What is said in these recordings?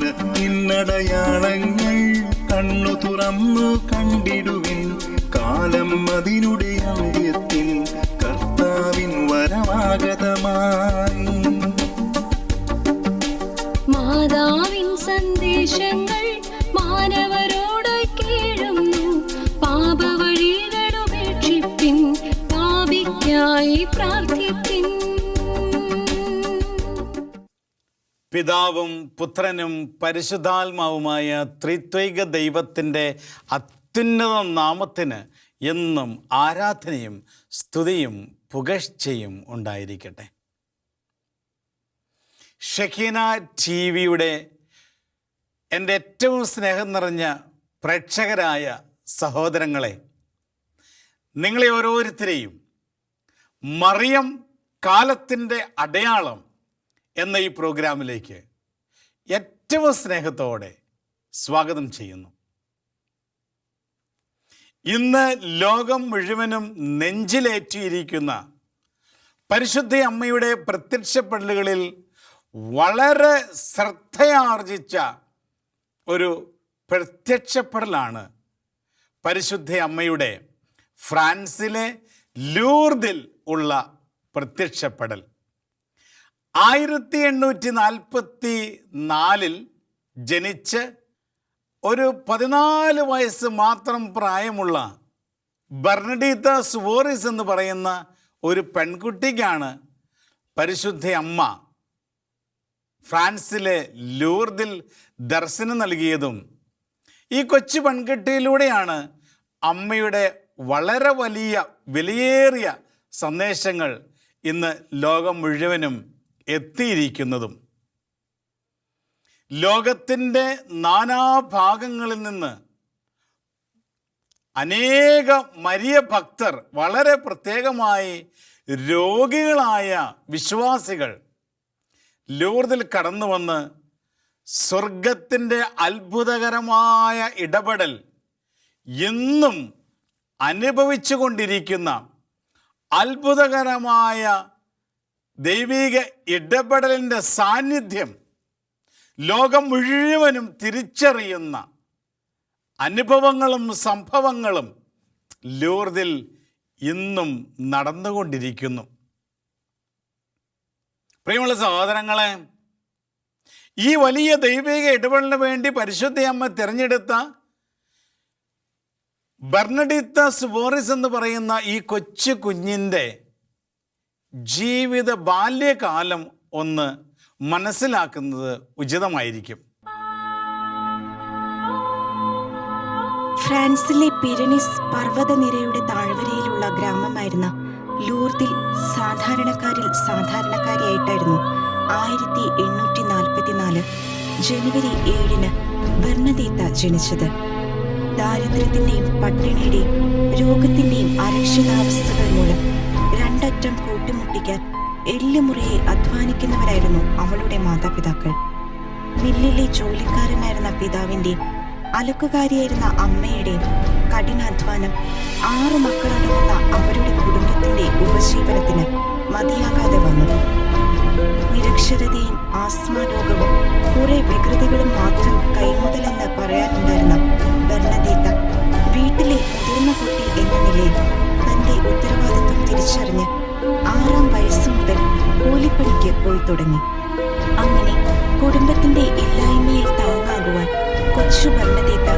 കാലത്തിനടയാളങ്ങൾ കണ്ണു തുറന്നു കണ്ടിടുവിൻ കാലം അതിനുടെ അന്ത്യത്തിൽ കർത്താവിൻ വരമാഗതമായി മാതാവിൻ സന്ദേശങ്ങൾ മാനവരോട് കേഴുന്നു. പാപവഴികളുപേക്ഷിപ്പിൻ പാപിക്കായി പ്രാർത്ഥിപ്പിൻ. പിതാവും പുത്രനും പരിശുദ്ധാത്മാവുമായ ത്രിത്വൈക ദൈവത്തിന്റെ അത്യുന്നത നാമത്തിന് എന്നും ആരാധനയും സ്തുതിയും പുകഴ്ചയും ഉണ്ടായിരിക്കട്ടെ. ഷെഖീന ടി വിയുടെ എന്റെ ഏറ്റവും സ്നേഹം നിറഞ്ഞ പ്രേക്ഷകരായ സഹോദരങ്ങളെ നിങ്ങളെ ഓരോരുത്തരെയും മറിയം കാലത്തിന്റെ അടയാളം എന്ന ഈ പ്രോഗ്രാമിലേക്ക് ഏറ്റവും സ്നേഹത്തോടെ സ്വാഗതം ചെയ്യുന്നു. ഇന്ന് ലോകം മുഴുവനും നെഞ്ചിലേറ്റിയിരിക്കുന്ന പരിശുദ്ധ അമ്മയുടെ പ്രത്യക്ഷപ്പെടലുകളിൽ വളരെ ശ്രദ്ധയാർജിച്ച ഒരു പ്രത്യക്ഷപ്പെടലാണ് പരിശുദ്ധ അമ്മയുടെ ഫ്രാൻസിലെ ലൂർദിൽ ഉള്ള പ്രത്യക്ഷപ്പെടൽ. ആയിരത്തി എണ്ണൂറ്റി നാൽപ്പത്തി നാലിൽ ജനിച്ച് ഒരു പതിനാല് വയസ്സ് മാത്രം പ്രായമുള്ള ബർണഡീത്ത സുവോറിസ് എന്ന് പറയുന്ന ഒരു പെൺകുട്ടിക്കാണ് പരിശുദ്ധ അമ്മ ഫ്രാൻസിലെ ലൂർദിൽ ദർശനം നൽകിയതും ഈ കൊച്ചു പെൺകുട്ടിയിലൂടെയാണ് അമ്മയുടെ വളരെ വലിയ വിലയേറിയ സന്ദേശങ്ങൾ ഇന്ന് ലോകം മുഴുവനും എത്തിയിരിക്കുന്നതും ലോകത്തിന്റെ നാനാഭാഗങ്ങളിൽ നിന്ന് അനേക മരിയ ഭക്തർ വളരെ പ്രത്യേകമായി രോഗികളായ വിശ്വാസികൾ ലൂർദിൽ കടന്നു വന്ന് സ്വർഗത്തിന്റെ അത്ഭുതകരമായ ഇടപെടൽ എന്നും അനുഭവിച്ചു കൊണ്ടിരിക്കുന്ന അത്ഭുതകരമായ ദൈവിക ഇടപെടലിന്റെ സാന്നിധ്യം ലോകം മുഴുവനും തിരിച്ചറിയുന്ന അനുഭവങ്ങളും സംഭവങ്ങളും ലൂർദിൽ ഇന്നും നടന്നുകൊണ്ടിരിക്കുന്നു. പ്രിയമുള്ള സഹോദരങ്ങളെ ഈ വലിയ ദൈവിക ഇടപെടലിന് വേണ്ടി പരിശുദ്ധ അമ്മ തിരഞ്ഞെടുത്ത ബർണഡിത്ത സുബോറിസ് എന്ന് പറയുന്ന ഈ കൊച്ചു കുഞ്ഞിന്റെ ജീവിത ബാല്യകാലം ഒന്ന് മനസ്സിലാക്കുന്നത് ഉചിതമായിരിക്കും. ഫ്രാൻസിലെ പിരനിസ് പർവതനിരയുടെ താഴ്വരയിലുള്ള ഗ്രാമമായിരുന്ന ലൂർദിൽ സാധാരണക്കാരിൽ സാധാരണക്കാരിയായിട്ടായിരുന്നു ആയിരത്തി എണ്ണൂറ്റി നാൽപ്പത്തിനാല് ജനുവരി ഏഴിന് ബർണദീത്ത ജനിച്ചത്. ദാരിദ്ര്യത്തിന്റെയും പട്ടിണിയുടെയും രോഗത്തിന്റെയും അരക്ഷിതാവസ്ഥകൾ മൂലം രണ്ടറ്റം കൂട്ടിമുട്ടിക്കാൻ എല്ലുമുറിയെ അധ്വാനിക്കുന്നവരായിരുന്നു അവളുടെ മാതാപിതാക്കൾ. മില്ലിലെ ജോലിക്കാരനായിരുന്ന പിതാവിന്റെ അലക്കുകാരിയായിരുന്ന അമ്മയുടെ കഠിനാധ്വാനം ആറു മക്കളടങ്ങുന്ന അവരുടെ കുടുംബത്തിന്റെ ഉപജീവനത്തിന് മതിയാകാതെ വന്നു. നിരക്ഷരതയും ആസ്മ രോഗവും കുറെ വികൃതികളും മാത്രം കൈമുതലെന്ന് പറയാനുണ്ടായിരുന്ന ബർണദീത്ത വീട്ടിലെ മുതിർന്ന കുട്ടി എന്ന നിലയിൽ തന്റെ ഉത്തരവാദിത്വം തിരിച്ചറിഞ്ഞ് ആറാം വയസ്സ് മുതൽ കൂലിപ്പണിക്ക് പോയി തുടങ്ങി. അങ്ങനെ കുടുംബത്തിന്റെ ഇല്ലായ്മയിൽ താങ്ങാകുവാൻ കൊച്ചു ഭരണതീത്ത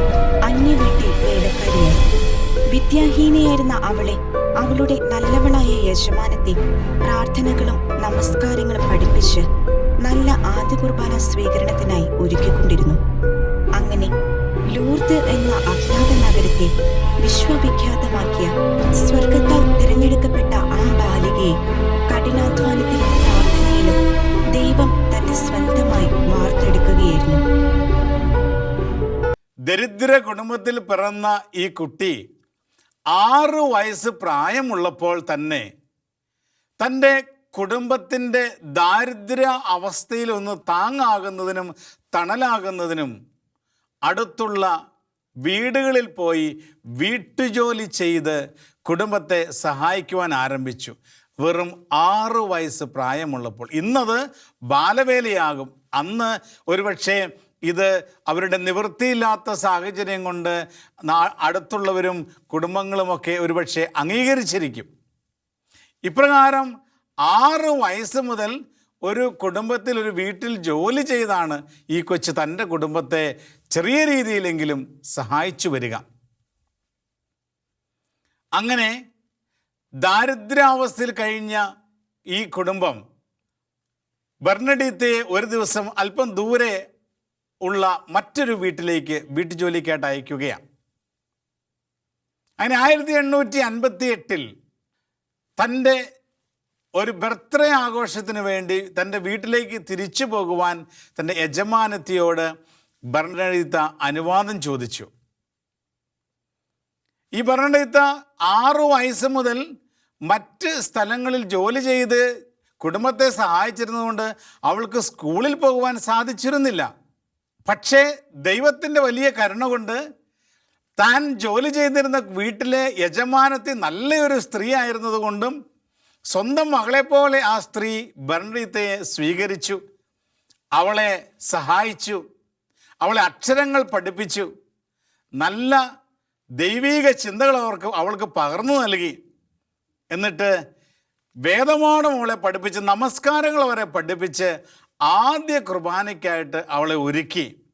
അന്യ വീട്ടിൽ വേലക്കാരിയായി. വിദ്യാഹീനയായിരുന്ന അവളെ അവളുടെ നല്ലവളായ യജമാനത്തെ പ്രാർത്ഥനകളും നമസ്കാരങ്ങളും പഠിപ്പിച്ച് നല്ല ആദ്യ കുർബാന സ്വീകരണത്തിനായി ഒരുക്കിക്കൊണ്ടിരുന്നു. ലൂർദ് എന്ന അജ്ഞാത നഗരത്തെ വിശ്വവിഖ്യാതമാക്കിയ സ്വർഗത്താൽ തിരഞ്ഞെടുക്കപ്പെട്ട ആ ബാലികയെ കഠിനാധ്വാനത്തിലും പ്രാർത്ഥനയിലും ദൈവം തന്റെ സ്വന്തമായി വാർത്തെടുക്കുകയായിരുന്നു. ദരിദ്ര കുടുംബത്തിൽ പിറന്ന ഈ കുട്ടി ആറ് വയസ്സ് പ്രായമുള്ളപ്പോൾ തന്നെ തന്റെ കുടുംബത്തിന്റെ ദാരിദ്ര്യ അവസ്ഥയിൽ ഒന്ന് താങ്ങാകുന്നതിനും തണലാകുന്നതിനും അടുത്തുള്ള വീടുകളിൽ പോയി വീട്ടുജോലി ചെയ്ത് കുടുംബത്തെ സഹായിക്കുവാൻ ആരംഭിച്ചു. വെറും ആറു വയസ്സ് പ്രായമുള്ളപ്പോൾ. ഇന്നത് ബാലവേലയാകും. അന്ന് ഒരുപക്ഷെ ഇത് അവരുടെ നിവൃത്തിയില്ലാത്ത സാഹചര്യം കൊണ്ട് അടുത്തുള്ളവരും കുടുംബങ്ങളുമൊക്കെ ഒരുപക്ഷെ അംഗീകരിച്ചിരിക്കും. ഇപ്രകാരം ആറ് വയസ്സ് മുതൽ ഒരു കുടുംബത്തിൽ ഒരു വീട്ടിൽ ജോലി ചെയ്താണ് ഈ കൊച്ച് തന്റെ കുടുംബത്തെ ചെറിയ രീതിയിലെങ്കിലും സഹായിച്ചു വരിക. അങ്ങനെ ദാരിദ്ര്യാവസ്ഥയിൽ കഴിഞ്ഞ ഈ കുടുംബം ബർണഡീത്തയെ ഒരു ദിവസം അല്പം ദൂരെ ഉള്ള മറ്റൊരു വീട്ടിലേക്ക് വീട്ടുജോലിക്കായിട്ട് അയക്കുകയാണ്. അങ്ങനെ ആയിരത്തി എണ്ണൂറ്റി അൻപത്തി എട്ടിൽ തന്റെ ഒരു ബർത്ത്ഡേ ആഘോഷത്തിന് വേണ്ടി തന്റെ വീട്ടിലേക്ക് തിരിച്ചു പോകുവാൻ തന്റെ യജമാനത്തിയോട് ഭരണരഹിത അനുവാദം ചോദിച്ചു. ഈ ഭരണരഹിത ആറു വയസ്സ് മുതൽ മറ്റ് സ്ഥലങ്ങളിൽ ജോലി ചെയ്ത് കുടുംബത്തെ സഹായിച്ചിരുന്നതുകൊണ്ട് അവൾക്ക് സ്കൂളിൽ പോകുവാൻ സാധിച്ചിരുന്നില്ല. പക്ഷേ ദൈവത്തിന്റെ വലിയ കരുണ കൊണ്ട് താൻ ജോലി ചെയ്തിരുന്ന വീട്ടിലെ യജമാനത്തി നല്ലൊരു സ്ത്രീ ആയിരുന്നതുകൊണ്ടും സ്വന്തം മകളെപ്പോലെ ആ സ്ത്രീ ബർണീത്തയെ സ്വീകരിച്ചു. അവളെ സഹായിച്ചു. അവളെ അക്ഷരങ്ങൾ പഠിപ്പിച്ചു. നല്ല ദൈവീക ചിന്തകൾ അവർക്ക് അവൾക്ക് പകർന്നു നൽകി. എന്നിട്ട് വേദമാണം അവളെ പഠിപ്പിച്ച് നമസ്കാരങ്ങൾ അവരെ പഠിപ്പിച്ച് ആദ്യ കുർബാനയ്ക്കായിട്ട് അവളെ ഒരുക്കി.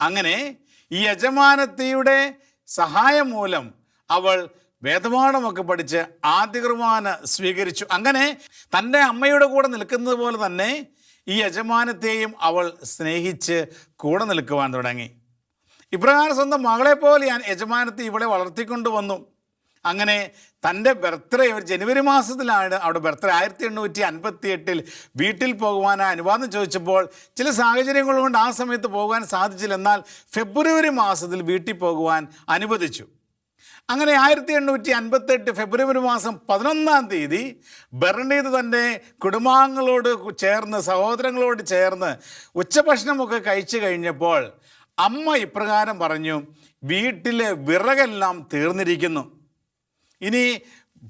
അങ്ങനെ ഈ യജമാനത്തിയുടെ സഹായം മൂലം അവൾ വേദപാഠമൊക്കെ പഠിച്ച് ആദ്യ കുർബാന സ്വീകരിച്ചു. അങ്ങനെ തന്റെ അമ്മയുടെ കൂടെ നിൽക്കുന്നത് പോലെ തന്നെ ഈ യജമാനത്തെയും അവൾ സ്നേഹിച്ച് കൂടെ നിൽക്കുവാൻ തുടങ്ങി. ഇപ്രകാരം സ്വന്തം മകളെപ്പോലെ ഞാൻ യജമാനത്തെ ഇവളെ വളർത്തിക്കൊണ്ടു വന്നു. അങ്ങനെ തന്റെ ബർത്ത്ഡേ ഒരു ജനുവരി മാസത്തിലാണ് അവിടെ ബർത്ത്ഡേ. ആയിരത്തി എണ്ണൂറ്റി അൻപത്തി എട്ടിൽ വീട്ടിൽ പോകുവാനായി അനുവാദം ചോദിച്ചപ്പോൾ ചില സാഹചര്യങ്ങൾ കൊണ്ട് ആ സമയത്ത് പോകാൻ സാധിച്ചില്ല എന്നാൽ ഫെബ്രുവരി മാസത്തിൽ വീട്ടിൽ പോകുവാൻ അനുവദിച്ചു. അങ്ങനെ ആയിരത്തി എണ്ണൂറ്റി അൻപത്തെട്ട് ഫെബ്രുവരി മാസം പതിനൊന്നാം തീയതി ബെർണീത് തന്റെ കുടുംബാംഗങ്ങളോട് ചേർന്ന് സഹോദരങ്ങളോട് ചേർന്ന് ഉച്ചഭക്ഷണമൊക്കെ കഴിച്ചു കഴിഞ്ഞപ്പോൾ അമ്മ ഇപ്രകാരം പറഞ്ഞു വീട്ടിലെ വിറകെല്ലാം തീർന്നിരിക്കുന്നു. ഇനി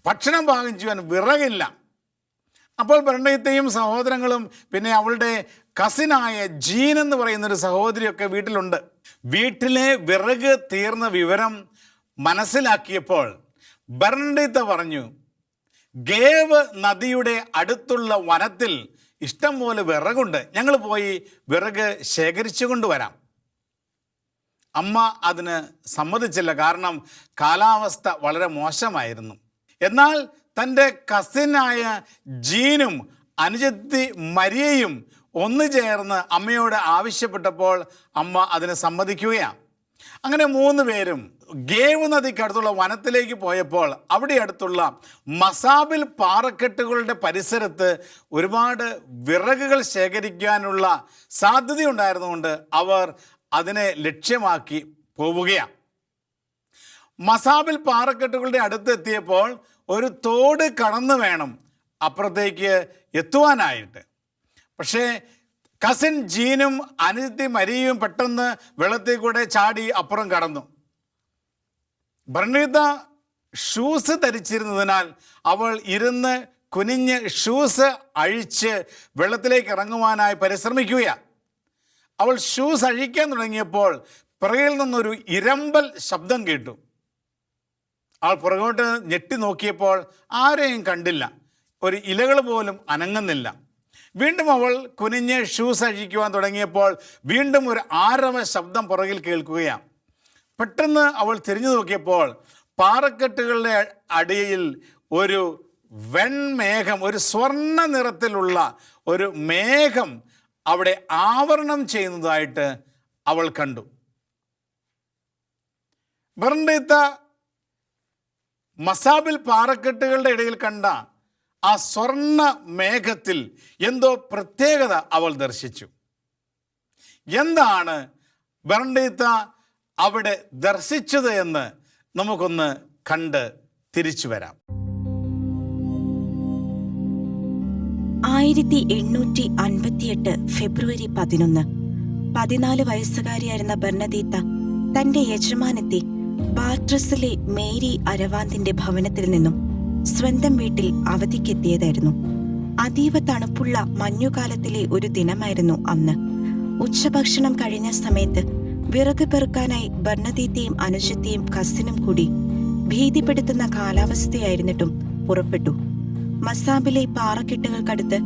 ഭക്ഷണം പാകം ചെയ്യാൻ വിറകില്ല. അപ്പോൾ ബെർണീത്തയും സഹോദരങ്ങളും പിന്നെ അവളുടെ കസിനായ ജീൻ എന്ന് പറയുന്ന ഒരു സഹോദരിയൊക്കെ വീട്ടിലുണ്ട്. വീട്ടിലെ വിറക് തീർന്ന വിവരം മനസ്സിലാക്കിയപ്പോൾ ബർണീത്ത പറഞ്ഞു ഗേവ് നദിയുടെ അടുത്തുള്ള വനത്തിൽ ഇഷ്ടം പോലെ വിറകുണ്ട്. ഞങ്ങൾ പോയി വിറക് ശേഖരിച്ചു കൊണ്ടുവരാം. അമ്മ അതിന് സമ്മതിച്ചില്ല. കാരണം കാലാവസ്ഥ വളരെ മോശമായിരുന്നു. എന്നാൽ തന്റെ കസിനായ ജീനും അനുജത്തി മരിയയും ഒന്നു ചേർന്ന് അമ്മയോട് ആവശ്യപ്പെട്ടപ്പോൾ അമ്മ അതിന് സമ്മതിക്കുകയാണ്. അങ്ങനെ മൂന്ന് പേരും ഗേവ് നദിക്ക് അടുത്തുള്ള വനത്തിലേക്ക് പോയപ്പോൾ അവിടെ അടുത്തുള്ള മസാബിൽ പാറക്കെട്ടുകളുടെ പരിസരത്ത് ഒരുപാട് വിറകുകൾ ശേഖരിക്കാനുള്ള സാധ്യത സാധ്യതയുണ്ടായിരുന്നുകൊണ്ട് അവർ അതിനെ ലക്ഷ്യമാക്കി പോവുകയാണ്. മസാബിൽ പാറക്കെട്ടുകളുടെ അടുത്ത് എത്തിയപ്പോൾ ഒരു തോട് കടന്നു വേണം അപ്പുറത്തേക്ക് എത്തുവാനായിട്ട്. പക്ഷേ കസിൻ ജീനും അനുജത്തി മരിയും പെട്ടെന്ന് വെള്ളത്തിൽ കൂടെ ചാടി അപ്പുറം കടന്നു. ഭരണീത ഷൂസ് ധരിച്ചിരുന്നതിനാൽ അവൾ ഇരുന്ന് കുനിഞ്ഞ് ഷൂസ് അഴിച്ച് വെള്ളത്തിലേക്ക് ഇറങ്ങുവാനായി പരിശ്രമിക്കുകയാണ് അവൾ ഷൂസ് അഴിക്കാൻ തുടങ്ങിയപ്പോൾ പിറകിൽ നിന്നൊരു ഇരമ്പൽ ശബ്ദം കേട്ടു. അവൾ പുറകോട്ട് ഞെട്ടി നോക്കിയപ്പോൾ ആരെയും കണ്ടില്ല. ഒരു ഇലകൾ പോലും അനങ്ങുന്നില്ല. വീണ്ടും അവൾ കുനിഞ്ഞ് ഷൂസ് അഴിക്കുവാൻ തുടങ്ങിയപ്പോൾ വീണ്ടും ഒരു ആരവ ശബ്ദം പുറകിൽ കേൾക്കുകയാണ് പെട്ടെന്ന് അവൾ തിരിഞ്ഞു നോക്കിയപ്പോൾ പാറക്കെട്ടുകളുടെ അടിയിൽ ഒരു വെൺമേഘം ഒരു സ്വർണ നിറത്തിലുള്ള ഒരു മേഘം അവിടെ ആവരണം ചെയ്യുന്നതായിട്ട് അവൾ കണ്ടു. ബർണ്ടീത്ത മസാബിൽ പാറക്കെട്ടുകളുടെ ഇടയിൽ കണ്ട ആ സ്വർണ മേഘത്തിൽ എന്തോ പ്രത്യേകത അവൾ ദർശിച്ചു. എന്താണ് ബർണ്ടീത്ത അവിടെ ദർശിച്ചത് എന്ന് നമുക്കൊന്ന് കണ്ട് തിരിച്ചു വരാം. ആയിരത്തി എണ്ണൂറ്റി അൻപത്തിയെട്ട് ഫെബ്രുവരി പതിനൊന്ന്. പതിനാല് വയസ്സുകാരിയായിരുന്ന ബർണദീത്ത തന്റെ യജമാനത്തെ ബാട്രസിലെ മേരി അരവാന്തിന്റെ ഭവനത്തിൽ നിന്നും സ്വന്തം വീട്ടിൽ അവധിക്കെത്തിയതായിരുന്നു. അതീവ തണുപ്പുള്ള മഞ്ഞുകാലത്തിലെ ഒരു ദിനമായിരുന്നു അന്ന്. ഉച്ചഭക്ഷണം കഴിഞ്ഞ സമയത്ത് വിറക് പെറുക്കാനായി ബർണദീത്തെയും അനുജത്തെയും കസിനും കൂടി ഭീതിപ്പെടുത്തുന്ന കാലാവസ്ഥയായിരുന്നിട്ടും പുറപ്പെട്ടു. മസാബിലെ പാറക്കെട്ടുകൾക്കടുത്ത്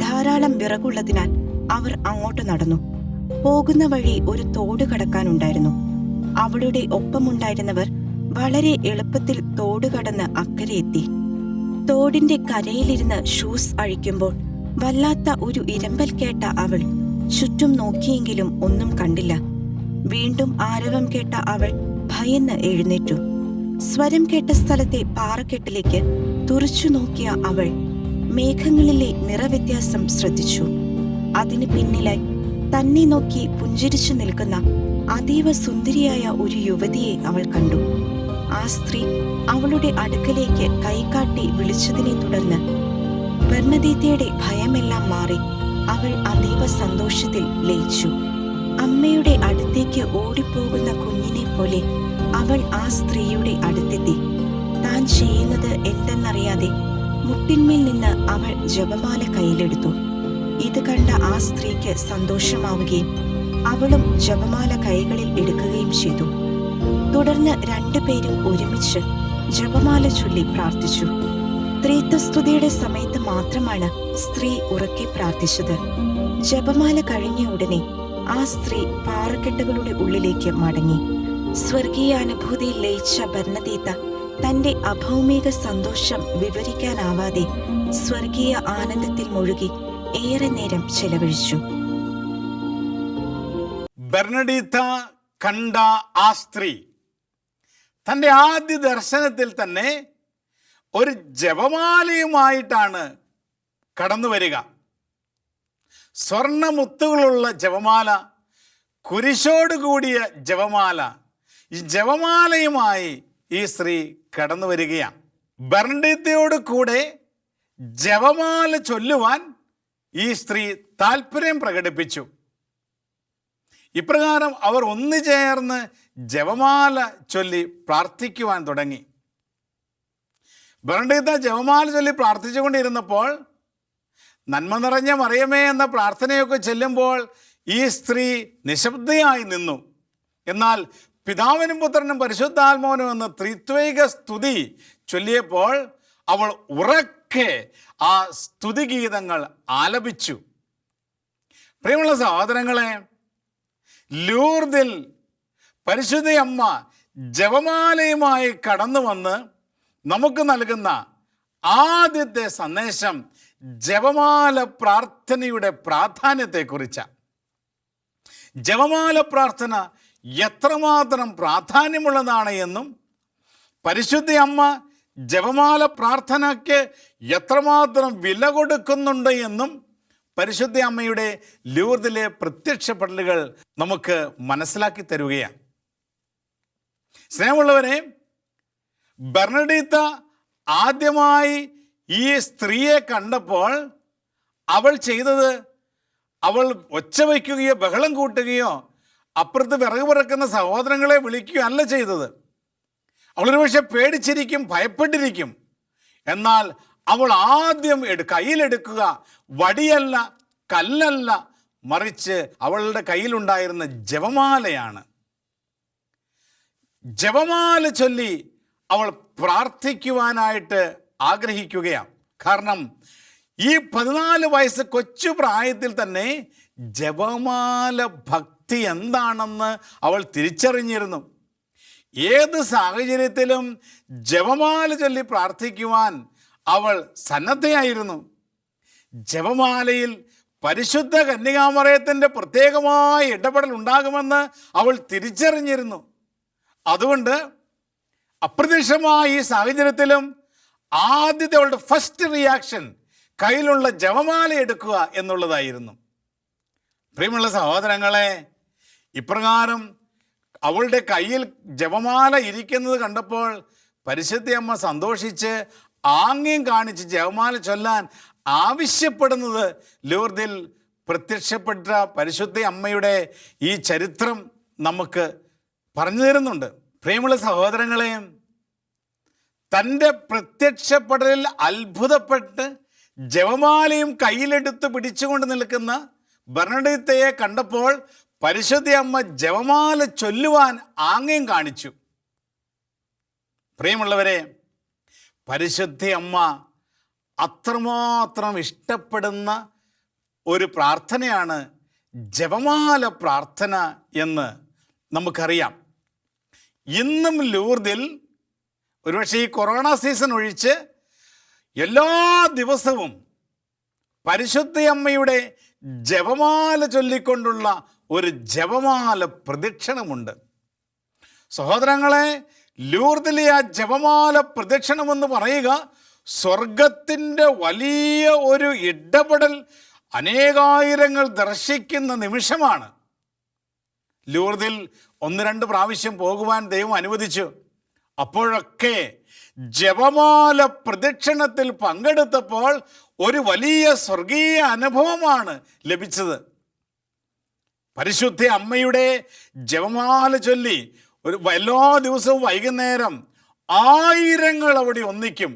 ധാരാളം വിറകുള്ളതിനാൽ അവർ അങ്ങോട്ട് നടന്നു. പോകുന്ന വഴി ഒരു തോട് കടക്കാനുണ്ടായിരുന്നു. അവളുടെ ഒപ്പമുണ്ടായിരുന്നവർ വളരെ എളുപ്പത്തിൽ തോട് കടന്ന് അക്കരെ എത്തി. തോടിന്റെ കരയിലിരുന്ന് ഷൂസ് അഴിക്കുമ്പോൾ വല്ലാത്ത ഒരു ഇരമ്പൽ കേട്ട അവൾ ചുറ്റും നോക്കിയെങ്കിലും ഒന്നും കണ്ടില്ല. വീണ്ടും ആരവം കേട്ട അവൾ ഭയന്ന് എഴുന്നേറ്റു. സ്വരം കേട്ട സ്ഥലത്തെ പാറക്കെട്ടിലേക്ക് തുറച്ചു നോക്കിയ അവൾ മേഘങ്ങളിലെ നിറവ്യത്യാസം ശ്രദ്ധിച്ചു. അതിന് പിന്നിലായി തന്നെ നോക്കി പുഞ്ചിരിച്ചു നിൽക്കുന്ന അതീവ സുന്ദരിയായ ഒരു യുവതിയെ അവൾ കണ്ടു. ആ സ്ത്രീ അവളുടെ അടുക്കലേക്ക് കൈകാട്ടി വിളിച്ചതിനെ തുടർന്ന് ബർണദീത്തയുടെ ഭയമെല്ലാം മാറി അവൾ അതീവ സന്തോഷത്തിൽ ലയിച്ചു. അമ്മയുടെ അടുത്തേക്ക് ഓടിപ്പോകുന്ന കുഞ്ഞിനെ പോലെ അവൾ ആ സ്ത്രീയുടെ അടുത്തെത്തി. താൻ ചെയ്യുന്നത് എന്തെന്നറിയാതെ മുട്ടിന്മേൽ നിന്ന് അവൾ ജപമാല കയ്യിലെടുത്തു. ഇത് കണ്ട ആ സ്ത്രീക്ക് സന്തോഷമാവുകയും അവളും ജപമാല കൈകളിൽ എടുക്കുകയും ചെയ്തു. തുടർന്ന് രണ്ടുപേരും ഒരുമിച്ച് ജപമാല ചൊല്ലി പ്രാർത്ഥിച്ചു. ത്രീത്വസ്തുതിയുടെ സമയത്ത് മാത്രമാണ് സ്ത്രീ ഉറക്കെ പ്രാർത്ഥിച്ചത്. ജപമാല കഴിഞ്ഞ ഉടനെ ആ സ്ത്രീ പാറക്കെട്ടുകളുടെ ഉള്ളിലേക്ക് മടങ്ങി. സ്വർഗീയ അനുഭൂതിയിൽ ലയിച്ച ഭരണതീത്ത തന്റെ അഭൗമിക സന്തോഷം വിവരിക്കാനാവാതെ സ്വർഗീയ ആനന്ദത്തിൽ മുഴുകി ഏറെ നേരം ചെലവഴിച്ചു. ബെർണഡീത്ത കണ്ട ആ സ്ത്രീ തന്റെ ആദ്യ ദർശനത്തിൽ തന്നെ ഒരു ജപമാലയുമായിട്ടാണ് കടന്നു വരിക സ്വർണമുത്തുകളുള്ള ജപമാല കുരിശോട് കൂടിയ ജപമാല ഈ ജപമാലയുമായി ഈ സ്ത്രീ കടന്നു വരികയാണ്. ബർണഡീത്തയോട് കൂടെ ജപമാല ചൊല്ലുവാൻ ഈ സ്ത്രീ താല്പര്യം പ്രകടിപ്പിച്ചു. ഇപ്രകാരം അവർ ഒന്നു ചേർന്ന് ജപമാല ചൊല്ലി പ്രാർത്ഥിക്കുവാൻ തുടങ്ങി. ബർണീത്ത ജപമാല ചൊല്ലി പ്രാർത്ഥിച്ചുകൊണ്ടിരുന്നപ്പോൾ നന്മ നിറഞ്ഞ മറിയമേ എന്ന പ്രാർത്ഥനയൊക്കെ ചെല്ലുമ്പോൾ ഈ സ്ത്രീ നിശബ്ദയായി നിന്നു. എന്നാൽ പിതാവിനും പുത്രനും പരിശുദ്ധാത്മാവനും എന്ന ത്രിത്വൈക സ്തുതി ചൊല്ലിയപ്പോൾ അവൾ ഉറക്കെ ആ സ്തുതിഗീതങ്ങൾ ആലപിച്ചു. പ്രിയമുള്ള സഹോദരങ്ങളെ ലൂർദിൽ പരിശുദ്ധ അമ്മ ജപമാലയുമായി കടന്നു വന്ന് നമുക്ക് നൽകുന്ന ആദ്യത്തെ സന്ദേശം ജപമാല പ്രാർത്ഥനയുടെ പ്രാധാന്യത്തെക്കുറിച്ചാണ് ജപമാല പ്രാർത്ഥന എത്രമാത്രം പ്രാധാന്യമുള്ളതാണ് എന്നും പരിശുദ്ധ അമ്മ ജപമാല പ്രാർത്ഥനയ്ക്ക് എത്രമാത്രം വില കൊടുക്കുന്നുണ്ട് എന്നും പരിശുദ്ധ അമ്മയുടെ ലൂർദിലെ പ്രത്യക്ഷപ്പെടലുകൾ നമുക്ക് മനസ്സിലാക്കി തരുകയാണ്. സ്നേഹമുള്ളവരെ ബർണഡീത്ത ആദ്യമായി ഈ സ്ത്രീയെ കണ്ടപ്പോൾ അവൾ ചെയ്തത് അവൾ ഒച്ച വയ്ക്കുകയോ ബഹളം കൂട്ടുകയോ അപ്പുറത്ത് വിറക് പിറക്കുന്ന സഹോദരങ്ങളെ വിളിക്കുകയോ അല്ല ചെയ്തത്. അവളൊരു പക്ഷെ പേടിച്ചിരിക്കും ഭയപ്പെട്ടിരിക്കും. എന്നാൽ അവൾ ആദ്യം എടു കയ്യിലെടുക്കുക വടിയല്ല കല്ലല്ല മറിച്ച് അവളുടെ കയ്യിലുണ്ടായിരുന്ന ജപമാലയാണ്. ജപമാല ചൊല്ലി അവൾ പ്രാർത്ഥിക്കുവാനായിട്ട് ആഗ്രഹിക്കുകയാണ്. കാരണം ഈ പതിനാല് വയസ്സ് കൊച്ചു പ്രായത്തിൽ തന്നെ ജപമാല ഭക്തി എന്താണെന്ന് അവൾ തിരിച്ചറിഞ്ഞിരുന്നു. ഏത് സാഹചര്യത്തിലും ജപമാല ചൊല്ലി പ്രാർത്ഥിക്കുവാൻ അവൾ സന്നദ്ധയായിരുന്നു. ജപമാലയിൽ പരിശുദ്ധ കന്യകാമറയത്തിന്റെ പ്രത്യേകമായ ഇടപെടൽ ഉണ്ടാകുമെന്ന് അവൾ തിരിച്ചറിഞ്ഞിരുന്നു. അതുകൊണ്ട് അപ്രത്യക്ഷമായ ഈ സാഹചര്യത്തിലും ആദ്യത്തെ അവളുടെ ഫസ്റ്റ് റിയാക്ഷൻ കയ്യിലുള്ള ജപമാല എടുക്കുക എന്നുള്ളതായിരുന്നു. പ്രിയമുള്ള സഹോദരങ്ങളെ ഇപ്രകാരം അവളുടെ കയ്യിൽ ജപമാല ഇരിക്കുന്നത് കണ്ടപ്പോൾ പരിശുദ്ധി അമ്മ സന്തോഷിച്ച് ആംഗ്യം കാണിച്ച് ജപമാല ചൊല്ലാൻ ആവശ്യപ്പെടുന്നത് ലൂർദിൽ പ്രത്യക്ഷപ്പെട്ട പരിശുദ്ധ അമ്മയുടെ ഈ ചരിത്രം നമുക്ക് പറഞ്ഞു തരുന്നുണ്ട്. പ്രിയമുള്ള സഹോദരങ്ങളെ തന്റെ പ്രത്യക്ഷപ്പെടലിൽ അത്ഭുതപ്പെട്ട് ജപമാലയും കയ്യിലെടുത്ത് പിടിച്ചുകൊണ്ട് നിൽക്കുന്ന ബർണഡിത്തയെ കണ്ടപ്പോൾ പരിശുദ്ധ അമ്മ ജപമാല ചൊല്ലുവാൻ ആംഗ്യം കാണിച്ചു. പ്രിയമുള്ളവരെ പരിശുദ്ധ അമ്മ അത്രമാത്രം ഇഷ്ടപ്പെടുന്ന ഒരു പ്രാർത്ഥനയാണ് ജപമാല പ്രാർത്ഥന എന്ന് നമുക്കറിയാം. ഇന്നും ലൂർദിൽ ഒരുപക്ഷെ ഈ കൊറോണ സീസൺ ഒഴിച്ച് എല്ലാ ദിവസവും പരിശുദ്ധ അമ്മയുടെ ജപമാല ചൊല്ലിക്കൊണ്ടുള്ള ഒരു ജപമാല പ്രദക്ഷിണമുണ്ട്. സഹോദരങ്ങളെ ലൂർദിലെ ആ ജപമാല പ്രദക്ഷിണമെന്ന് പറയുക സ്വർഗത്തിന്റെ വലിയ ഒരു ഇടപെടൽ അനേകായിരങ്ങൾ ദർശിക്കുന്ന നിമിഷമാണ്. ലൂർദിൽ ഒന്ന് രണ്ട് പ്രാവശ്യം പോകുവാൻ ദൈവം അനുവദിച്ചു. അപ്പോഴൊക്കെ ജപമാല പ്രദക്ഷിണത്തിൽ പങ്കെടുത്തപ്പോൾ ഒരു വലിയ സ്വർഗീയ അനുഭവമാണ് ലഭിച്ചത്. പരിശുദ്ധ അമ്മയുടെ ജപമാല ചൊല്ലി ഒരു എല്ലാ ദിവസവും വൈകുന്നേരം ആയിരങ്ങൾ അവിടെ ഒന്നിക്കും.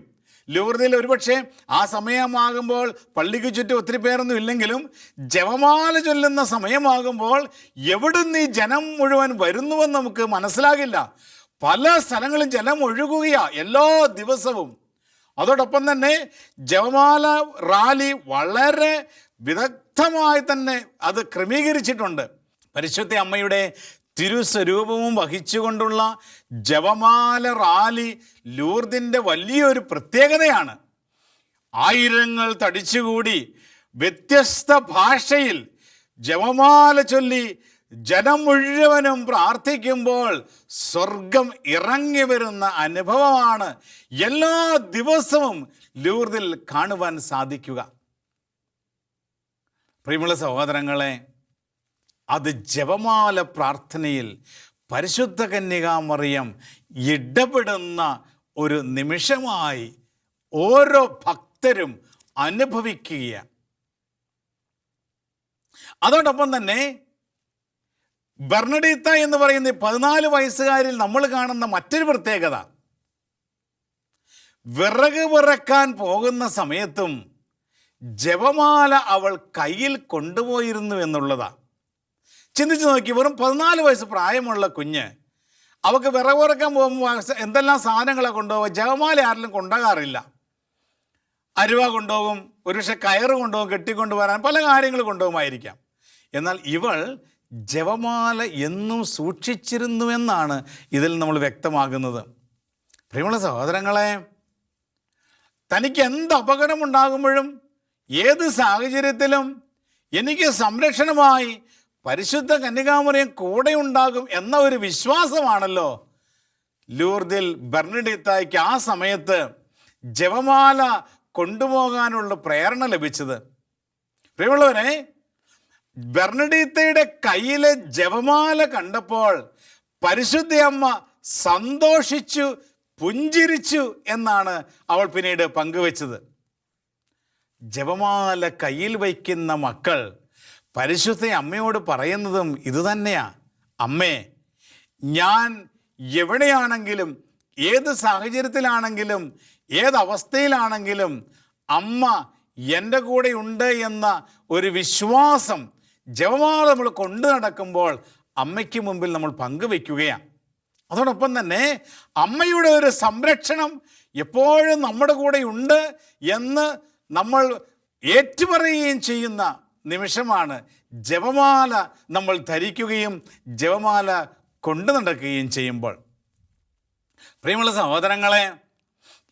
ലൂർദിൽ ഒരുപക്ഷെ ആ സമയമാകുമ്പോൾ പള്ളിക്ക് ചുറ്റും ഒത്തിരി പേരൊന്നും ഇല്ലെങ്കിലും ജപമാല ചൊല്ലുന്ന സമയമാകുമ്പോൾ എവിടുന്ന് ഈ ജനം മുഴുവൻ വരുന്നുവെന്ന് നമുക്ക് മനസ്സിലാകില്ല. പല സ്ഥലങ്ങളും ജലം ഒഴുകുകയാ എല്ലാ ദിവസവും. അതോടൊപ്പം തന്നെ ജപമാല റാലി വളരെ വിദഗ്ധമായി തന്നെ അത് ക്രമീകരിച്ചിട്ടുണ്ട്. പരിശുദ്ധ അമ്മയുടെ തിരുസ്വരൂപവും വഹിച്ചുകൊണ്ടുള്ള ജപമാല റാലി ലൂർദിന്റെ വലിയൊരു പ്രത്യേകതയാണ്. ആയിരങ്ങൾ തടിച്ചുകൂടി വ്യത്യസ്ത ഭാഷയിൽ ജപമാല ചൊല്ലി ജനം മുഴുവനും പ്രാർത്ഥിക്കുമ്പോൾ സ്വർഗം ഇറങ്ങി വരുന്ന അനുഭവമാണ്. എല്ലാ ദിവസവും ലൂർദിൽ കാണുവാൻ സാധിക്കുക. പ്രിയമുള്ള സഹോദരങ്ങളെ അത് ജപമാല പ്രാർത്ഥനയിൽ പരിശുദ്ധ കന്യകാമറിയം ഇടപെടുന്ന ഒരു നിമിഷമായി ഓരോ ഭക്തരും അനുഭവിക്കുകയാണ്. അതോടൊപ്പം തന്നെ ബർണഡീത്ത എന്ന് പറയുന്ന പതിനാല് വയസ്സുകാരിൽ നമ്മൾ കാണുന്ന മറ്റൊരു പ്രത്യേകത. വിറക് വിറക്കാൻ പോകുന്ന സമയത്തും ജപമാല അവൾ കയ്യിൽ കൊണ്ടുപോയിരുന്നു എന്നുള്ളതാണ് ചിന്തിച്ചു നോക്കി വെറും പതിനാല് വയസ്സ് പ്രായമുള്ള കുഞ്ഞ് അവൾക്ക് വിറക് വിറക്കാൻ പോകുമ്പോൾ എന്തെല്ലാം സാധനങ്ങളെ കൊണ്ടുപോകും ജപമാല ആരിലും കൊണ്ടുപോകാറില്ല. അരുവ കൊണ്ടുപോകും ഒരുപക്ഷെ കയറ് കൊണ്ടുപോകും കെട്ടിക്കൊണ്ടുവരാൻ പല കാര്യങ്ങൾ കൊണ്ടുപോകുമായിരിക്കാം. എന്നാൽ ഇവൾ ജപമാല എന്നും സൂക്ഷിച്ചിരുന്നുവെന്നാണ് ഇതിൽ നമ്മൾ വ്യക്തമാകുന്നത്. പ്രിയമുള്ള സഹോദരങ്ങളെ തനിക്ക് എന്ത് അപകടമുണ്ടാകുമ്പോഴും ഏത് സാഹചര്യത്തിലും എനിക്ക് സംരക്ഷണമായി പരിശുദ്ധ കന്യകാമറിയം കൂടെ ഉണ്ടാകും എന്ന ഒരു വിശ്വാസമാണല്ലോ. ലൂർദിൽ ബർണിഡിത്തായ്ക്ക് ആ സമയത്ത് ജവമാല കൊണ്ടുപോകാനുള്ള പ്രേരണ ലഭിച്ചത്. പ്രിയമുള്ളവരെ ബർണഡീത്തയുടെ കയ്യിലെ ജപമാല കണ്ടപ്പോൾ പരിശുദ്ധ അമ്മ സന്തോഷിച്ചു പുഞ്ചിരിച്ചു എന്നാണ് അവൾ പിന്നീട് പങ്കുവച്ചത്. ജപമാല കയ്യിൽ വയ്ക്കുന്ന മക്കൾ പരിശുദ്ധ അമ്മയോട് പറയുന്നതും ഇതുതന്നെയാ. അമ്മേ ഞാൻ എവിടെയാണെങ്കിലും ഏത് സാഹചര്യത്തിലാണെങ്കിലും ഏതവസ്ഥയിലാണെങ്കിലും അമ്മ എന്റെ കൂടെ ഉണ്ട് എന്ന ഒരു വിശ്വാസം ജപമാല നമ്മൾ കൊണ്ടു നടക്കുമ്പോൾ അമ്മയ്ക്ക് മുമ്പിൽ നമ്മൾ പങ്കുവെക്കുകയാണ് അതോടൊപ്പം തന്നെ അമ്മയുടെ ഒരു സംരക്ഷണം എപ്പോഴും നമ്മുടെ കൂടെ ഉണ്ട് എന്ന് നമ്മൾ ഏറ്റുപറയുകയും ചെയ്യുന്ന നിമിഷമാണ് ജപമാല നമ്മൾ ധരിക്കുകയും ജപമാല കൊണ്ടു നടക്കുകയും ചെയ്യുമ്പോൾ. പ്രിയമുള്ള സഹോദരങ്ങളെ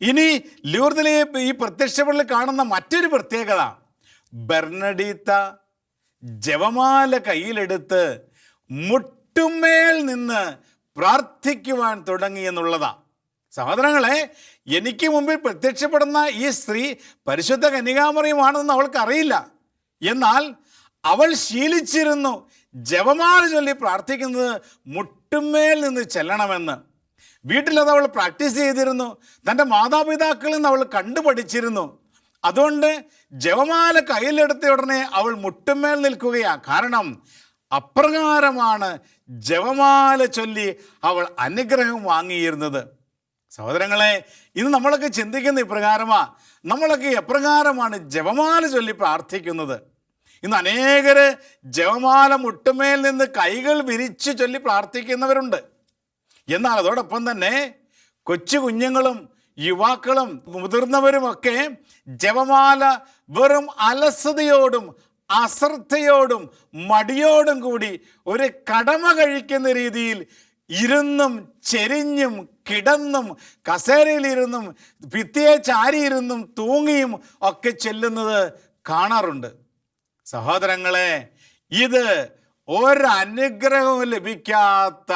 ഇനി ലൂർദിലെ ഈ പ്രത്യക്ഷപ്പെടൽ കാണുന്ന മറ്റൊരു പ്രത്യേകത. ബർണഡീത്ത ജപമാല കയ്യിലെടുത്ത് മുട്ടുമേൽ നിന്ന് പ്രാർത്ഥിക്കുവാൻ തുടങ്ങി എന്നുള്ളതാണ് സഹോദരങ്ങളെ എനിക്ക് മുമ്പിൽ പ്രത്യക്ഷപ്പെടുന്ന ഈ സ്ത്രീ പരിശുദ്ധ കന്യകാമറിയുമാണെന്ന് അവൾക്കറിയില്ല. എന്നാൽ അവൾ ശീലിച്ചിരുന്നു ജപമാല ചൊല്ലി പ്രാർത്ഥിക്കുന്നത് മുട്ടുമേൽ നിന്ന് ചെല്ലണമെന്ന്. വീട്ടിലത് അവൾ പ്രാക്ടീസ് ചെയ്തിരുന്നു. തന്റെ മാതാപിതാക്കളിൽ നിന്ന് അവൾ കണ്ടുപഠിച്ചിരുന്നു. അതുകൊണ്ട് ജപമാല കയ്യിലെടുത്ത ഉടനെ അവൾ മുട്ടുമേൽ നിൽക്കുകയാണ് കാരണം അപ്രകാരമാണ് ജപമാല ചൊല്ലി അവൾ അനുഗ്രഹം വാങ്ങിയിരുന്നത്. സഹോദരങ്ങളെ ഇന്ന് നമ്മളൊക്കെ ചിന്തിക്കുന്ന ഇപ്രകാരമാണ് നമ്മളൊക്കെ എപ്രകാരമാണ് ജപമാല ചൊല്ലി പ്രാർത്ഥിക്കുന്നത്? ഇന്ന് അനേകര് ജപമാല മുട്ടുമേൽ നിന്ന് കൈകൾ വിരിച്ച് ചൊല്ലി പ്രാർത്ഥിക്കുന്നവരുണ്ട്. എന്നാൽ അതോടൊപ്പം തന്നെ കൊച്ചു കുഞ്ഞുങ്ങളും യുവാക്കളും മുതിർന്നവരുമൊക്കെ ജപമാല വെറും അലസതയോടും അശ്രദ്ധയോടും മടിയോടും കൂടി ഒരു കടമ കഴിക്കുന്ന രീതിയിൽ ഇരുന്നും ചെരിഞ്ഞും കിടന്നും കസേരയിലിരുന്നും ഭിത്തിയെ ചാരിയിരുന്നും തൂങ്ങിയും ഒക്കെ ചെല്ലുന്നത് കാണാറുണ്ട്. സഹോദരങ്ങളെ ഇത് ഒരനുഗ്രഹവും ലഭിക്കാത്ത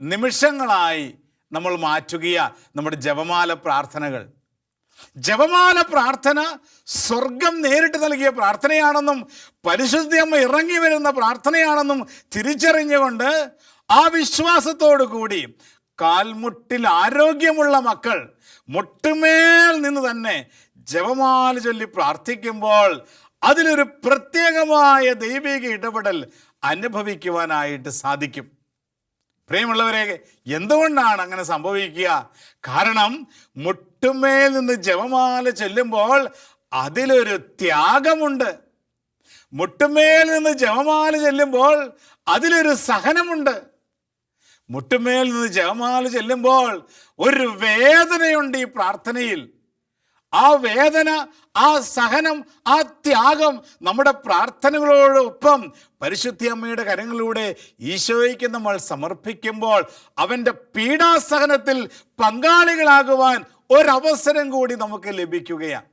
നിമിഷങ്ങളായി നമ്മൾ മാറ്റുകയാണ് നമ്മുടെ ജപമാല പ്രാർത്ഥനകൾ. ജപമാല പ്രാർത്ഥന സ്വർഗം നേരിട്ട് നൽകിയ പ്രാർത്ഥനയാണെന്നും പരിശുദ്ധി അമ്മ ഇറങ്ങി വരുന്ന പ്രാർത്ഥനയാണെന്നും തിരിച്ചറിഞ്ഞുകൊണ്ട് ആ വിശ്വാസത്തോടു കൂടി കാൽമുട്ടിൽ ആരോഗ്യമുള്ള മക്കൾ മുട്ടുമേൽ നിന്ന് തന്നെ ജപമാല ചൊല്ലി പ്രാർത്ഥിക്കുമ്പോൾ അതിലൊരു പ്രത്യേകമായ ദൈവിക ഇടപെടൽ അനുഭവിക്കുവാനായിട്ട് സാധിക്കും. പ്രിയമുള്ളവരെ എന്തുകൊണ്ടാണ് അങ്ങനെ സംഭവിക്കുക? കാരണം മുട്ടുമേൽ നിന്ന് ജപമാല ചെല്ലുമ്പോൾ അതിലൊരു ത്യാഗമുണ്ട്. മുട്ടുമേൽ നിന്ന് ജപമാല ചെല്ലുമ്പോൾ അതിലൊരു സഹനമുണ്ട്. മുട്ടുമേൽ നിന്ന് ജപമാല ചെല്ലുമ്പോൾ ഒരു വേദനയുണ്ട് ഈ പ്രാർത്ഥനയിൽ. ആ വേദന ആ സഹനം ആ ത്യാഗം നമ്മുടെ പ്രാർത്ഥനകളോടൊപ്പം പരിശുദ്ധി അമ്മയുടെ കരങ്ങളിലൂടെ ഈശോയ്ക്ക് നമ്മൾ സമർപ്പിക്കുമ്പോൾ അവന്റെ പീഡാസഹനത്തിൽ പങ്കാളികളാകുവാൻ ഒരവസരം കൂടി നമുക്ക് ലഭിക്കുകയാണ്.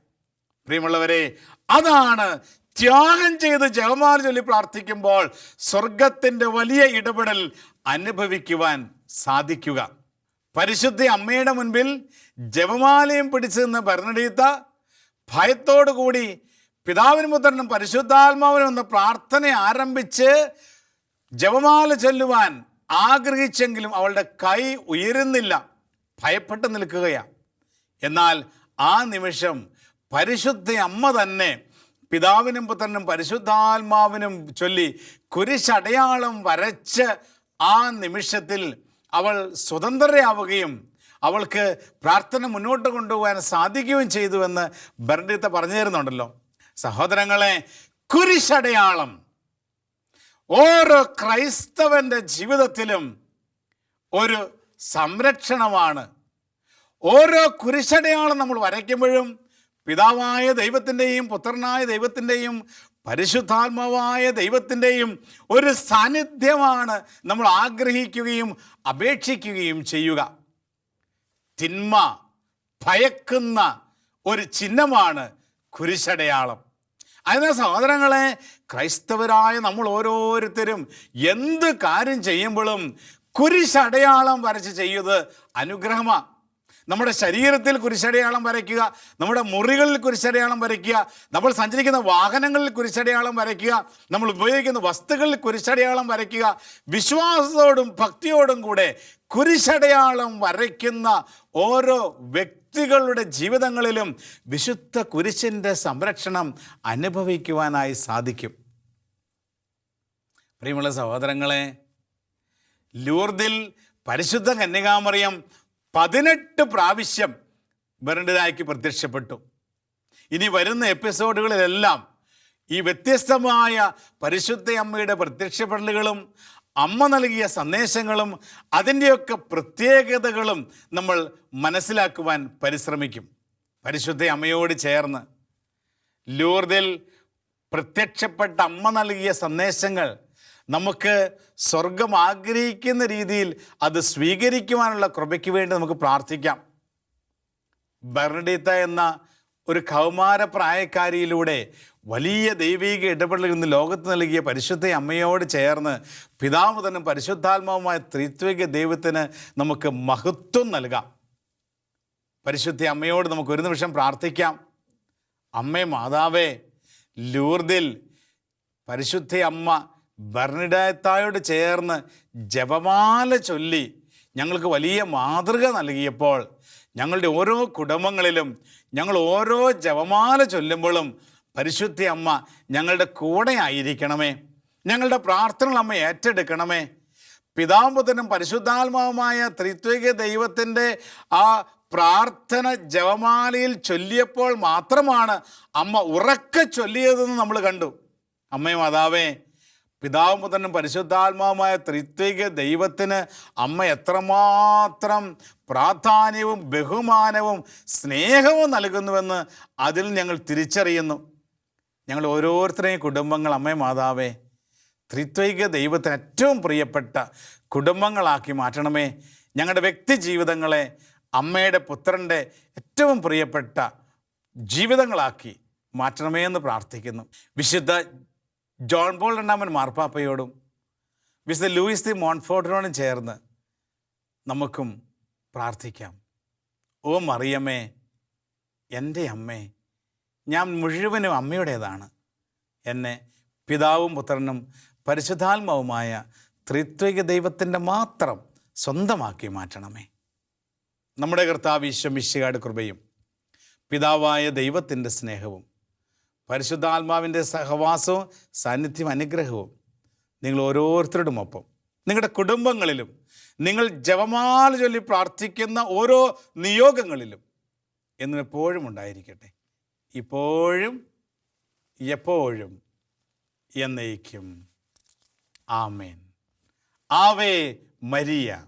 പ്രിയമുള്ളവരെ അതാണ് ത്യാഗം ചെയ്ത് ജപമാല ചൊല്ലി പ്രാർത്ഥിക്കുമ്പോൾ സ്വർഗത്തിന്റെ വലിയ ഇടപെടൽ അനുഭവിക്കുവാൻ സാധിക്കുക. പരിശുദ്ധ അമ്മയുടെ മുൻപിൽ ജപമാലയും പിടിച്ചു നിന്ന് ഭരണീത്ത ഭയത്തോടു കൂടി പിതാവിനും പുത്രനും പരിശുദ്ധാത്മാവിനും എന്ന പ്രാർത്ഥന ആരംഭിച്ച് ജപമാല ചൊല്ലുവാൻ ആഗ്രഹിച്ചെങ്കിലും അവളുടെ കൈ ഉയരുന്നില്ല. ഭയപ്പെട്ട് നിൽക്കുകയാണ് എന്നാൽ ആ നിമിഷം പരിശുദ്ധ അമ്മ തന്നെ പിതാവിനും പുത്രനും പരിശുദ്ധാത്മാവിനും ചൊല്ലി കുരിശടയാളം വരച്ച് ആ നിമിഷത്തിൽ അവൾ സ്വതന്ത്രയാവുകയും അവൾക്ക് പ്രാർത്ഥന മുന്നോട്ട് കൊണ്ടുപോകാൻ സാധിക്കുകയും ചെയ്തുവെന്ന് ബർഡിത്ത പറഞ്ഞു തരുന്നുണ്ടല്ലോ സഹോദരങ്ങളെ കുരിശടയാളം. ഓരോ ക്രൈസ്തവന്റെ ജീവിതത്തിലും ഒരു സംരക്ഷണമാണ്. ഓരോ കുരിശടയാളം നമ്മൾ വരയ്ക്കുമ്പോഴും പിതാവായ ദൈവത്തിന്റെയും പുത്രനായ ദൈവത്തിന്റെയും പരിശുദ്ധാത്മാവായ ദൈവത്തിന്റെയും ഒരു സാന്നിധ്യമാണ് നമ്മൾ ആഗ്രഹിക്കുകയും അപേക്ഷിക്കുകയും ചെയ്യുക. തിന്മ ഭയക്കുന്ന ഒരു ചിഹ്നമാണ് കുരിശടയാളം. അതിനാൽ സഹോദരങ്ങളെ ക്രൈസ്തവരായ നമ്മൾ ഓരോരുത്തരും എന്ത് കാര്യം ചെയ്യുമ്പോഴും കുരിശടയാളം വരച്ച് ചെയ്യുന്നത് അനുഗ്രഹമാണ് നമ്മുടെ ശരീരത്തിൽ കുരിശടയാളം വരയ്ക്കുക നമ്മുടെ മുറികളിൽ കുരിശടയാളം വരയ്ക്കുക നമ്മൾ സഞ്ചരിക്കുന്ന വാഹനങ്ങളിൽ കുരിശടയാളം വരയ്ക്കുക നമ്മൾ ഉപയോഗിക്കുന്ന വസ്തുക്കളിൽ കുരിശടയാളം വരയ്ക്കുക വിശ്വാസത്തോടും ഭക്തിയോടും കൂടെ കുരിശടയാളം വരയ്ക്കുന്ന ഓരോ വ്യക്തികളുടെ ജീവിതങ്ങളിലും വിശുദ്ധ കുരിശിന്റെ സംരക്ഷണം അനുഭവിക്കുവാനായി സാധിക്കും. പ്രിയമുള്ള സഹോദരങ്ങളെ ലൂർദിൽ പരിശുദ്ധ കന്യകാമറിയം പതിനെട്ട് പ്രാവശ്യം ബെറണ്ടിനായ്ക്ക് പ്രത്യക്ഷപ്പെട്ടു. ഇനി വരുന്ന എപ്പിസോഡുകളിലെല്ലാം ഈ വ്യത്യസ്തമായ പരിശുദ്ധ അമ്മയുടെ പ്രത്യക്ഷപ്പെടലുകളും അമ്മ നൽകിയ സന്ദേശങ്ങളും അതിന്റെയൊക്കെ പ്രത്യേകതകളും നമ്മൾ മനസ്സിലാക്കുവാൻ പരിശ്രമിക്കും. പരിശുദ്ധ അമ്മയോട് ചേർന്ന് ലൂർദിൽ പ്രത്യക്ഷപ്പെട്ട അമ്മ നൽകിയ സന്ദേശങ്ങൾ നമുക്ക് സ്വർഗം ആഗ്രഹിക്കുന്ന രീതിയിൽ അത് സ്വീകരിക്കുവാനുള്ള കൃപയ്ക്ക് വേണ്ടി നമുക്ക് പ്രാർത്ഥിക്കാം. ബർണഡീത്ത എന്ന ഒരു കൗമാര പ്രായക്കാരിയിലൂടെ വലിയ ദൈവിക ഇടപെടലുകൾ ഇന്ന് ലോകത്ത് നൽകിയ പരിശുദ്ധ അമ്മയോട് ചേർന്ന് പിതാമുതനും പരിശുദ്ധാത്മാവുമായ ത്രിത്വിക ദൈവത്തിന് നമുക്ക് മഹത്വം നൽകാം. പരിശുദ്ധ അമ്മയോട് നമുക്ക് ഒരു നിമിഷം പ്രാർത്ഥിക്കാം. അമ്മേ മാതാവേ ലൂർദിൽ പരിശുദ്ധ അമ്മ ഭരണിടായത്തായോട് ചേർന്ന് ജപമാല ചൊല്ലി ഞങ്ങൾക്ക് വലിയ മാതൃക നൽകിയപ്പോൾ ഞങ്ങളുടെ ഓരോ കുടുംബങ്ങളിലും ഞങ്ങൾ ഓരോ ജപമാല ചൊല്ലുമ്പോഴും പരിശുദ്ധി അമ്മ ഞങ്ങളുടെ കൂടെ ആയിരിക്കണമേ. ഞങ്ങളുടെ പ്രാർത്ഥനകൾ അമ്മ ഏറ്റെടുക്കണമേ. പിതാമ്പുതനും പരിശുദ്ധാത്മാവുമായ ത്രിത്വിക ദൈവത്തിന്റെ ആ പ്രാർത്ഥന ജപമാലയിൽ ചൊല്ലിയപ്പോൾ മാത്രമാണ് അമ്മ ഉറക്കെ ചൊല്ലിയതെന്ന് നമ്മൾ കണ്ടു. അമ്മയും മാതാവേ പിതാവും പുത്രനും പരിശുദ്ധാത്മാവുമായ ത്രിത്വിക ദൈവത്തിന് അമ്മ എത്രമാത്രം പ്രാധാന്യവും ബഹുമാനവും സ്നേഹവും നൽകുന്നുവെന്ന് അതിൽ ഞങ്ങൾ തിരിച്ചറിയുന്നു. ഞങ്ങൾ ഓരോരുത്തരെയും കുടുംബങ്ങൾ അമ്മേ മാതാവേ ത്രിത്വിക ദൈവത്തിന് ഏറ്റവും പ്രിയപ്പെട്ട കുടുംബങ്ങളാക്കി മാറ്റണമേ. ഞങ്ങളുടെ വ്യക്തി ജീവിതങ്ങളെ അമ്മയുടെ പുത്രന്റെ ഏറ്റവും പ്രിയപ്പെട്ട ജീവിതങ്ങളാക്കി മാറ്റണമേ എന്ന് പ്രാർത്ഥിക്കുന്നു. വിശുദ്ധ ജോൺ പോൾ രണ്ടാമൻ മാർപ്പാപ്പയോടും വിശുദ്ധ ലൂയിസ് ദി മോൺഫോർട്ടിനോടും ചേർന്ന് നമുക്കും പ്രാർത്ഥിക്കാം. ഓ മറിയമ്മേ എന്റെ അമ്മേ ഞാൻ മുഴുവനും അമ്മയുടേതാണ്. എന്നെ പിതാവും പുത്രനും പരിശുദ്ധാത്മാവുമായ ത്രിത്വിക ദൈവത്തിന്റെ മാത്രം സ്വന്തമാക്കി മാറ്റണമേ. നമ്മുടെ കർത്താവ് ഈശ്വമിശികാട് കൃപയും പിതാവായ ദൈവത്തിന്റെ സ്നേഹവും പരിശുദ്ധാത്മാവിന്റെ സഹവാസവും സാന്നിധ്യം അനുഗ്രഹവും നിങ്ങൾ ഓരോരുത്തരുടെയും നിങ്ങളുടെ കുടുംബങ്ങളിലും നിങ്ങൾ ജപമാല ചൊല്ലി പ്രാർത്ഥിക്കുന്ന ഓരോ നിയോഗങ്ങളിലും എന്നും എപ്പോഴും ഉണ്ടായിരിക്കട്ടെ. ഇപ്പോഴും എപ്പോഴും എന്നേക്കും. ആമേൻ. ആവേ മരിയ.